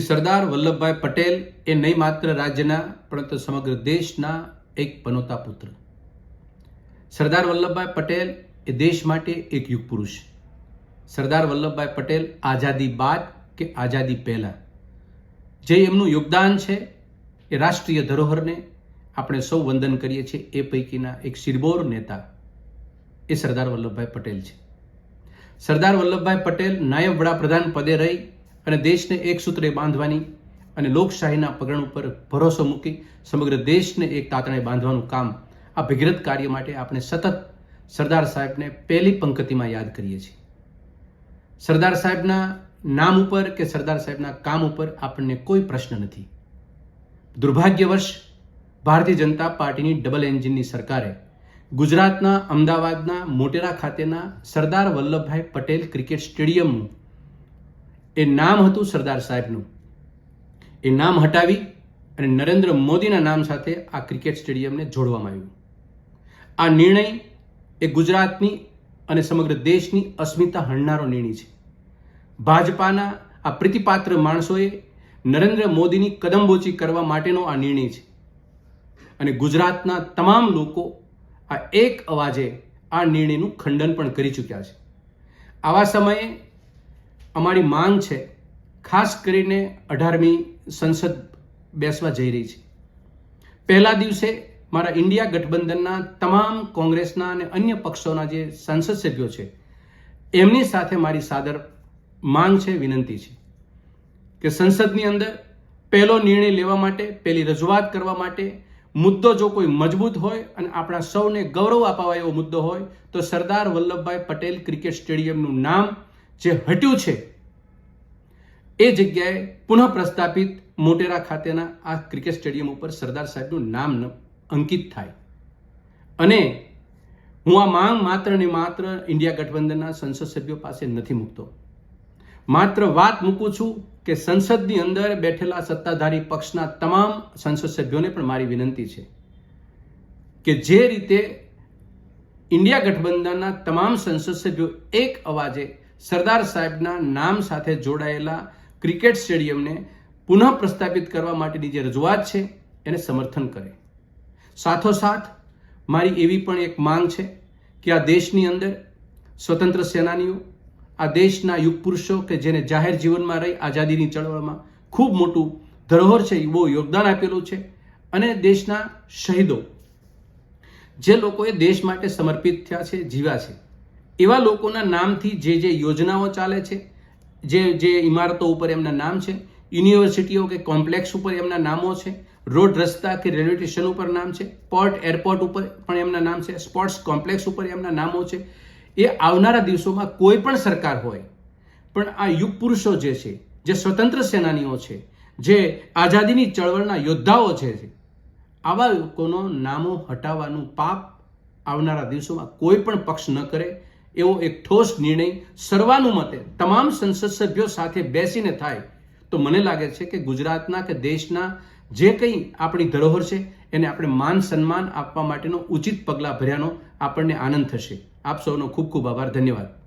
સરદાર વલ્લભભાઈ પટેલ એ નહીં માત્ર રાજ્યના, પરંતુ સમગ્ર દેશના એક પનોતા પુત્ર. સરદાર વલ્લભભાઈ પટેલ એ દેશ માટે એક યુગ પુરુષ. સરદાર વલ્લભભાઈ પટેલ આઝાદી બાદ કે આઝાદી પહેલા. જે એમનું યોગદાન છે એ રાષ્ટ્રીય ધરોહરને આપણે સૌ વંદન કરીએ છીએ એ પૈકીના એક શિરબોર નેતા એ સરદાર વલ્લભભાઈ પટેલ છે. સરદાર વલ્લભભાઈ પટેલ નાયબ વડાપ્રધાન પદે રહી અને દેશને એક સૂત્રે બાંધવાની અને લોકશાહીના પગરણ ઉપર ભરોસો મૂકી સમગ્ર દેશને એક તાતણે બાંધવાનું કામ આ ભગીરથ કાર્ય માટે આપણે સતત સરદાર સાહેબને પહેલી પંક્તિમાં યાદ કરીએ છીએ. સરદાર સાહેબના નામ ઉપર કે સરદાર સાહેબના કામ ઉપર આપણને કોઈ પ્રશ્ન નથી. દુર્ભાગ્યવશ ભારતીય જનતા પાર્ટીની ડબલ એન્જિનની સરકારે ગુજરાતના અમદાવાદના મોટેરા ખાતેના સરદાર વલ્લભભાઈ પટેલ ક્રિકેટ સ્ટેડિયમનું એ નામ હતું સરદાર સાહેબનું. એ નામ હટાવી અને નરેન્દ્ર મોદીના નામ સાથે આ ક્રિકેટ સ્ટેડિયમને જોડવામાં આવ્યું. આ નિર્ણય એ ગુજરાતની અને સમગ્ર દેશની અસ્મિતા હણનારો નિર્ણય છે. ભાજપાના આ પ્રીતિપાત્ર માણસોએ નરેન્દ્ર મોદીની કદમબોચી કરવા માટેનો આ નિર્ણય છે. અને ગુજરાતના તમામ લોકો આ એક અવાજે આ નિર્ણયનું ખંડન પણ કરી ચૂક્યા છે. આવા સમયે અમારી માંગ છે, ખાસ કરીને અઢારમી સંસદ બેસવા જઈ રહી છે. પહેલા દિવસે મારા ઇન્ડિયા ગઠબંધનના તમામ કોંગ્રેસના અને અન્ય પક્ષોના જે સંસદ સભ્યો છે, એમની સાથે મારી સાદર માંગ છે, વિનંતી છે કે સંસદની અંદર પહેલો નિર્ણય લેવા માટે, પહેલી રજૂઆત કરવા માટે મુદ્દો જો કોઈ મજબૂત હોય અને આપણા સૌને ગૌરવ અપાવા એવો મુદ્દો હોય, તો સરદાર વલ્લભભાઈ પટેલ ક્રિકેટ સ્ટેડિયમનું નામ જે હટ્યું છે, એ જગ્યાએ પુનઃ પ્રસ્થાપિત મોટેરા ખાતેના આ ક્રિકેટ સ્ટેડિયમ ઉપર સરદાર સાહેબનું નામ અંકિત થાય. અને હું આ માંગ માત્ર ને માત્ર ઇન્ડિયા ગઠબંધનના સંસદ સભ્યો પાસે નથી મૂકતો. માત્ર વાત મૂકું છું કે સંસદની અંદર બેઠેલા સત્તાધારી પક્ષના તમામ સંસદ સભ્યોને પણ મારી વિનંતી છે કે જે રીતે ઇન્ડિયા ગઠબંધનના તમામ સંસદ સભ્યો એક અવાજે સરદાર સાહેબના નામ સાથે જોડાયેલા ક્રિકેટ સ્ટેડિયમને પુનઃ પ્રસ્થાપિત કરવા માટેની જે રજૂઆત છે, એને સમર્થન કરે. સાથોસાથ, મારી એવી પણ એક માંગ છે કે આ દેશની અંદર સ્વતંત્ર સેનાનીઓ, આ દેશના યુગ પુરુષો કે જેને જાહેર જીવનમાં રહી આઝાદીની ચળવળમાં ખૂબ મોટું ધરોહર છે બહુ યોગદાન આપેલું છે અને દેશના શહીદો, જે લોકોએ દેશ માટે સમર્પિત થયા છે, જીવ્યા છે. એવા લોકોના નામથી જે જે યોજનાઓ ચાલે છે, જે જે ઇમારતો ઉપર એમના નામ છે, યુનિવર્સિટીઓ કે કોમ્પ્લેક્સ ઉપર એમના નામો છે, રોડ રસ્તા કે રેલવે સ્ટેશન ઉપર નામ છે, પોર્ટ, એરપોર્ટ ઉપર પણ એમના નામ છે, સ્પોર્ટ્સ કોમ્પ્લેક્સ ઉપર એમના નામો છે. એ આવનારા દિવસોમાં કોઈ પણ સરકાર હોય, પણ આ યુગ પુરુષો જે છે, જે સ્વતંત્ર સેનાનીઓ છે, જે આઝાદીની ચળવળના યોદ્ધાઓ છે આવા લોકોનો નામો હટાવવાનું પાપ આવનારા દિવસોમાં કોઈ પણ પક્ષ ન કરે એવો એક ઠોસ નિર્ણય સર્વાનુમતે તમામ સંસદ સભ્યો સાથે બેસીને થાય તો મને લાગે છે કે ગુજરાતના કે દેશના જે કંઈ આપણી ધરોહર છે, એને આપણે માન સન્માન આપવા માટેનો ઉચિત પગલાં ભર્યાનો આપણને આનંદ થશે. આપ સૌનો ખૂબ ખૂબ આભાર. ધન્યવાદ.